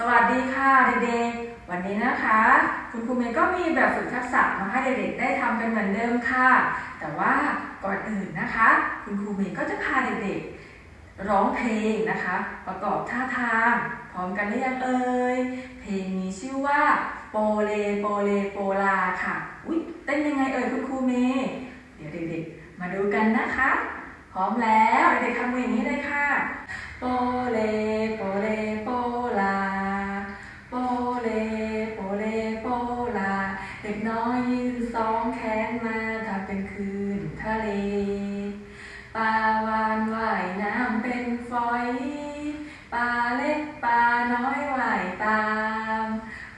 สวัสดีค่ะเด็กๆ วันนี้นะคะ คุณครูเมย์ก็มีแบบฝึกทักษะมาให้เด็กๆได้ทำกันเหมือนเดิมค่ะ แต่ว่าก่อนอื่นนะคะ คุณครูเมย์ก็จะพาเด็กๆ ร้องเพลงนะคะ ประกอบท่าทางพร้อมกันหรือยังเอ่ยเพลงมีชื่อว่าโปเลโปเลโปลาค่ะอุ๊ยเต้นยังไงเอ่ยคุณครูเมย์เดี๋ยวเด็กๆ มาดูกันนะคะ พร้อมแล้วเด็กๆทำอย่างนี้เลยค่ะโปเลโปเลโปลา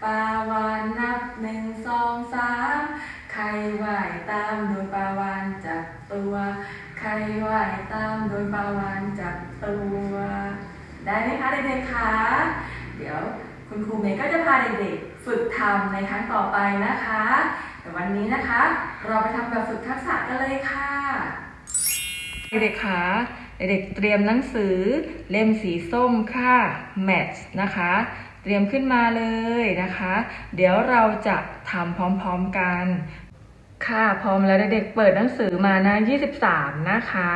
ปาวานนับหนึ่งสองสามใครว่ายตามโดนปาวานจับตัว ใครว่ายตามโดนปาวานจับตัว ได้ไหมคะเด็กๆคะเดี๋ยวคุณครูเมย์ก็จะพาเด็กๆฝึกทำในครั้งต่อไปนะคะ แต่วันนี้นะคะ เราไปทำแบบฝึกทักษะกันเลยค่ะ เด็กๆคะเด็กๆเตรียมหนังสือเล่มสีส้มค่ะ Match นะคะ เตรียมขึ้นมาเลยนะคะ เดี๋ยวเราจะทำพร้อมๆกัน ค่ะพร้อมแล้วเด็กๆเปิดหนังสือมานะ23 นะคะ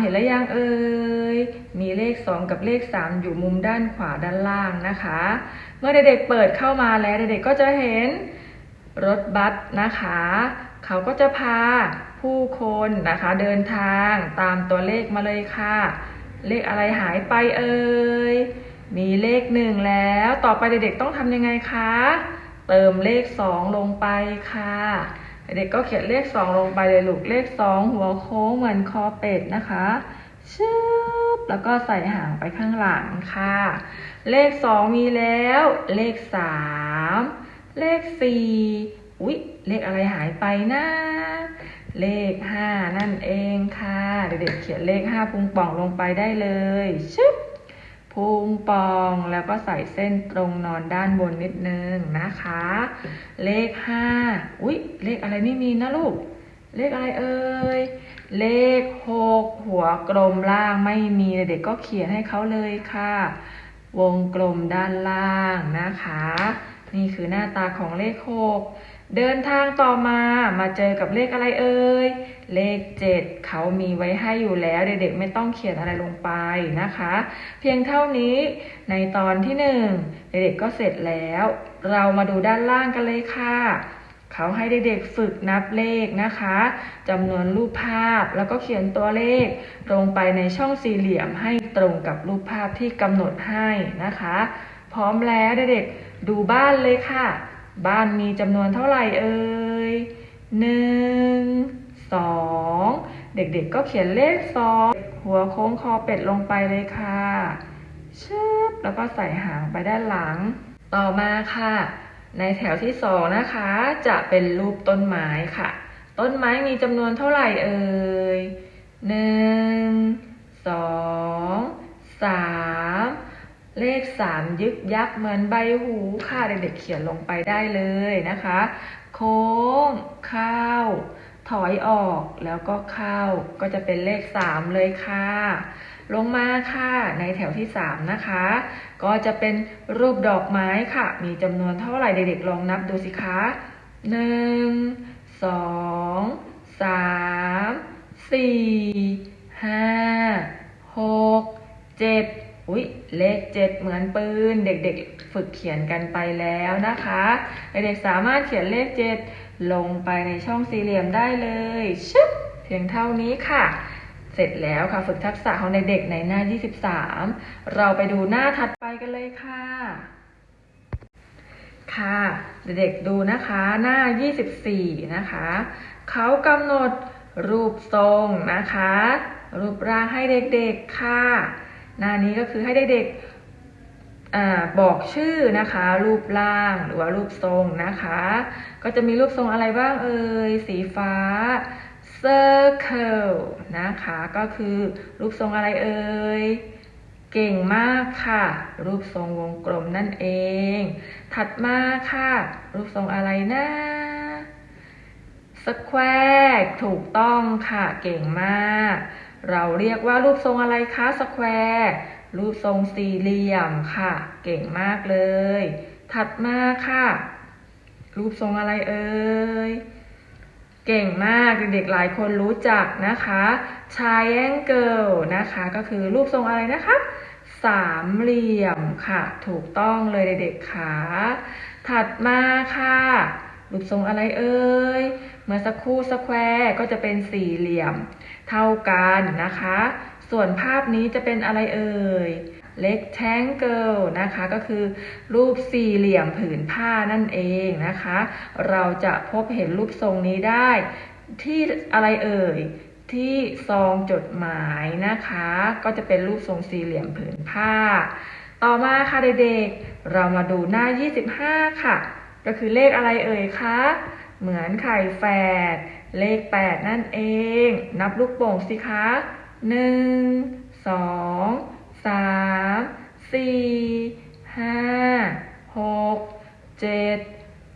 เห็นแล้วยังเอ่ยมีเลข 2 กับเลข 3 อยู่มุมด้านขวาด้านล่างนะคะ เมื่อเด็กๆเปิดเข้ามาแล้วเด็กๆก็จะเห็นรถบัสนะคะ เขาก็จะพาผู้คนนะคะเดินทางตามตัวเลขมาเลยค่ะ เลขอะไรหายไปเอ่ย มีเลขหนึ่งแล้ว ต่อไปเด็กๆต้องทำยังไงคะ เติมเลข2ลงไปค่ะ เด็กก็เขียนเลข2ลงไปเลยลูกเลข2หัวโค้งเหมือนคอเป็ดนะคะชึบแล้วก็ใส่หางไปข้างหลังค่ะ เลข2มีแล้ว เลข3เลข4อุ๊ย เลขอะไรหายไปนะเลข5นั่นเองค่ะ เด็กๆเขียนเลข5พุงป่องลงไปได้เลยชึบ พุงปองแล้วก็ใส่เส้นตรงนอนด้านบนนิดนึงนะคะ เลขห้าอุ๊ย เลขอะไรไม่มีนะลูก เลขอะไรเอ่ย เลขหกหัวกลมล่างไม่มีเด็กก็เขียนให้เขาเลยค่ะ วงกลมด้านล่างนะคะ นี่คือหน้าตาของเลขหกเดินทางต่อมามาเจอกับเลขอะไรเอ่ย เลขเจ็ดเขามีไว้ให้อยู่แล้วเด็กๆไม่ต้องเขียนอะไรลงไปนะคะ เพียงเท่านี้ในตอนที่หนึ่งเด็กๆก็เสร็จแล้ว เรามาดูด้านล่างกันเลยค่ะ เขาให้เด็กๆฝึกนับเลขนะคะจำนวนรูปภาพแล้วก็เขียนตัวเลข ลงไปในช่องสี่เหลี่ยมให้ตรงกับรูปภาพที่กำหนดให้นะคะ พร้อมแล้วเด็กๆดูบ้านเลยค่ะ บ้านมีจำนวนเท่าไหร่เอ่ยหนึ่งสองเด็กๆก็เขียนเลขสองหัวโค้งคอเป็ดลงไปเลยค่ะชึบแล้วก็ใส่หางไปด้านหลัง ต่อมาค่ะ ในแถวที่สองนะคะ จะเป็นรูปต้นไม้ค่ะ ต้นไม้มีจำนวนเท่าไหร่เอ่ยหนึ่งสองสาม เลขสามยึกยักษ์เหมือนใบหูค่ะเด็กๆเขียนลงไปได้เลยนะคะ โค้งเข้า ถอยออกแล้วก็เข้าก็จะเป็นเลขสามเลยค่ะ ลงมาค่ะในแถวที่สามนะคะ ก็จะเป็นรูปดอกไม้ค่ะ มีจำนวนเท่าไหร่เด็กๆลองนับดูสิคะหนึ่งสองสามสี่ห้าหกเจ็ดอุ๊ย เลขเจ็ดเหมือนปืน เด็กๆฝึกเขียนกันไปแล้วนะคะ เด็กๆสามารถเขียนเลขเจ็ดลงไปในช่องสี่เหลี่ยมได้เลยชึบเพียงเท่านี้ค่ะ เสร็จแล้วค่ะฝึกทักษะของเด็กๆในหน้า 23 เราไปดูหน้าถัดไปกันเลยค่ะ ค่ะ เด็กๆดูนะคะหน้า 24 นะคะ เขากำหนดรูปทรงนะคะ รูปร่างให้เด็กๆค่ะ หน้านี้ก็คือให้เด็กๆอบอกชื่อนะคะ รูปร่างหรือว่ารูปทรงนะคะ ก็จะมีรูปทรงอะไรบ้างเอ่ยสีฟ้า circle นะคะ ก็คือรูปทรงอะไรเอ่ยเก่งมากค่ะ รูปทรงวงกลมนั่นเอง ถัดมาค่ะ รูปทรงอะไรนะ square ถูกต้องค่ะ เก่งมาก เราเรียกว่ารูปทรงอะไรคะ square รูปทรงสี่เหลี่ยมค่ะ เก่งมากเลย ถัดมาค่ะ รูปทรงอะไรเอ่ยเก่งมากเด็กๆหลายคนรู้จักนะคะ triangle นะคะ ก็คือรูปทรงอะไรนะคะ สามเหลี่ยมค่ะ ถูกต้องเลยเด็กๆค่ะ ถัดมาค่ะ รูปทรงอะไรเอ่ยเมื่อสักครู่สแควร์ก็จะเป็นสี่เหลี่ยม เท่ากันนะคะ ส่วนภาพนี้จะเป็นอะไรเอ่ย rectangle นะคะก็คือรูปสี่เหลี่ยมผืนผ้านั่นเองนะคะ เราจะพบเห็นรูปทรงนี้ได้ ที่อะไรเอ่ยที่ซองจดหมายนะคะ ก็จะเป็นรูปทรงสี่เหลี่ยมผืนผ้า ต่อมาค่ะเด็กๆ เรามาดูหน้า 25 ค่ะ ก็คือเลขอะไรเอ่ยคะ เหมือนไข่แฝด เลข 8 นั่นเอง นับลูกโป่งสิคะ 1 2 3 4 5 6 7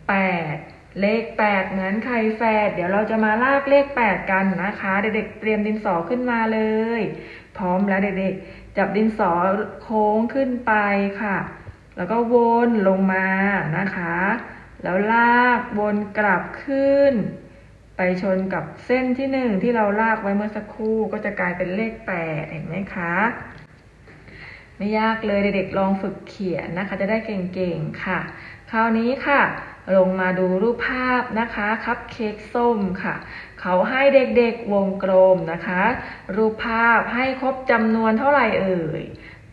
8 เลข 8 เหมือนไข่แฝด เดี๋ยวเราจะมาลากเลข 8 กันนะคะ เด็กๆ เตรียมดินสอขึ้นมาเลย พร้อมแล้วเด็กๆ จับดินสอโค้งขึ้นไปค่ะ แล้วก็วนลงมานะคะ แล้วลากวนกลับขึ้น ไปชนกับเส้นที่หนึ่งที่เราลากไว้เมื่อสักครู่ก็จะกลายเป็นเลข8เห็นไหมคะ ไม่ยากเลยเด็กๆลองฝึกเขียนนะคะ จะได้เก่งๆค่ะ คราวนี้ค่ะ ลงมาดูรูปภาพนะคะคัพเค้กส้มค่ะ เขาให้เด็กๆวงกลมนะคะ รูปภาพให้ครบจำนวนเท่าไหร่เอ่ย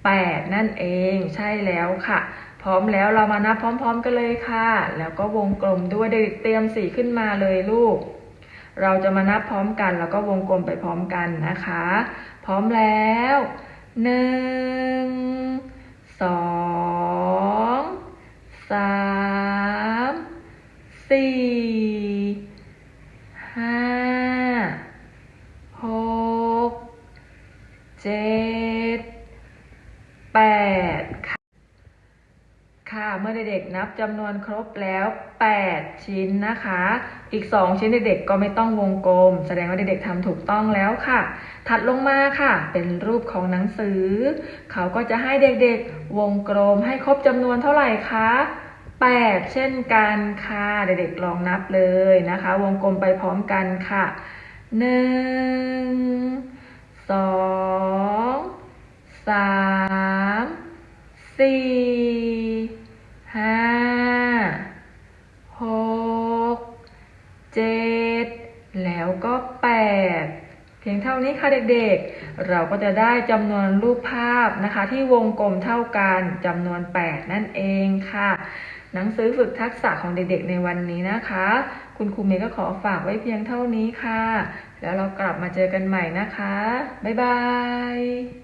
8 นั่นเองใช่แล้วค่ะ พร้อมแล้วเรามานับพร้อม ๆ กันเลยค่ะ แล้วก็วงกลมด้วยเด็กเตรียมสีขึ้นมาเลยลูก เราจะมานับพร้อมกัน แล้วก็วงกลมไปพร้อมกันนะคะ พร้อมแล้วหนึ่งสองสามสี่ห้าหกเจ็ดแปด ให้เด็กๆนับจำนวนครบแล้ว 8 ชิ้นนะคะ อีก 2 ชิ้นเด็กๆก็ไม่ต้องวงกลม แสดงว่าเด็กๆทำถูกต้องแล้วค่ะ ถัดลงมาค่ะ เป็นรูปของหนังสือ เขาก็จะให้เด็กๆวงกลมให้ครบจำนวนเท่าไหร่คะ8 เช่นกันค่ะ เด็กๆลองนับเลยนะคะ วงกลมไปพร้อมกันค่ะ 1 2 3 4 8 เพียงเท่านี้ค่ะเด็กๆ เราก็จะได้จำนวนรูปภาพนะคะ ที่วงกลมเท่ากันจำนวน 8 นั่นเองค่ะ หนังสือฝึกทักษะของเด็กๆ ในวันนี้นะคะ คุณครูเมย์ก็ขอฝากไว้เพียงเท่านี้ค่ะ แล้วเรากลับมาเจอกันใหม่นะคะ บ๊ายบาย